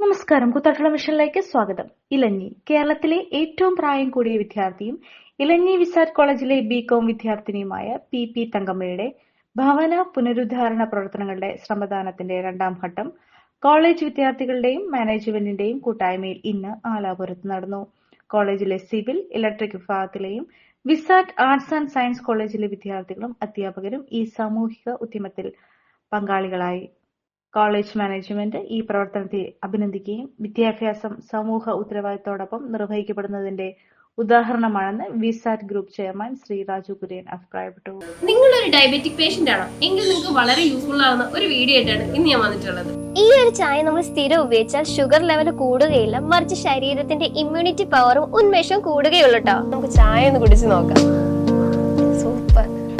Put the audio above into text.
നമസ്കാരം. കുത്തട്ടുള്ള മിഷനിലേക്ക് സ്വാഗതം. ഇലഞ്ഞി കേരളത്തിലെ ഏറ്റവും പ്രായം കൂടിയ വിദ്യാർത്ഥിയും ഇലഞ്ഞി വിസാറ്റ് കോളേജിലെ ബികോം വിദ്യാർത്ഥിനിയുമായ പി പി തങ്കമ്മയുടെ ഭവന പുനരുദ്ധാരണ പ്രവർത്തനങ്ങളുടെ ശ്രമദാനത്തിന്റെ രണ്ടാം ഘട്ടം കോളേജ് വിദ്യാർത്ഥികളുടെയും മാനേജ്മെന്റിന്റെയും കൂട്ടായ്മയിൽ ഇന്ന് ആലാപുരത്ത് നടന്നു. കോളേജിലെ സിവിൽ ഇലക്ട്രിക് വിഭാഗത്തിലെയും വിസാറ്റ് ആർട്സ് ആൻഡ് സയൻസ് കോളേജിലെ വിദ്യാർത്ഥികളും അധ്യാപകരും ഈ സാമൂഹിക ഉദ്യമത്തിൽ പങ്കാളികളായി. കോളേജ് മാനേജ്മെന്റ് ഈ പ്രവർത്തനത്തെ അഭിനന്ദിക്കുകയും വിദ്യാഭ്യാസം സമൂഹ ഉത്തരവാദിത്തത്തോടൊപ്പം നിർവഹിക്കപ്പെടുന്നതിന്റെ ഉദാഹരണമാണെന്ന് Vsat group chairman Shri Raju Kurian അഭിപ്രായപ്പെട്ടു. നിങ്ങൾ ഒരു ഡയബറ്റിക് പേഷ്യന്റ് ആണോ? എങ്കിൽ നിങ്ങൾക്ക് വളരെ യൂസ്ഫുൾ ആവുന്ന ഒരു വീഡിയോ ആയിട്ടാണ് ഇന്ന് ഞാൻ വന്നിട്ടുള്ളത്. ഈ ഒരു ചായ നമ്മൾ സ്ഥിരം ഉപയോഗിച്ചാൽ ഷുഗർ ലെവൽ കൂടുകയില്ല മറിച്ച് ശരീരത്തിന്റെ ഇമ്മ്യൂണിറ്റി പവറും ഉന്മേഷവും കൂടുകയുള്ളൂ കേട്ടോ നമുക്ക് ചായ ഒന്ന് കുടിച്ച് നോക്കാം.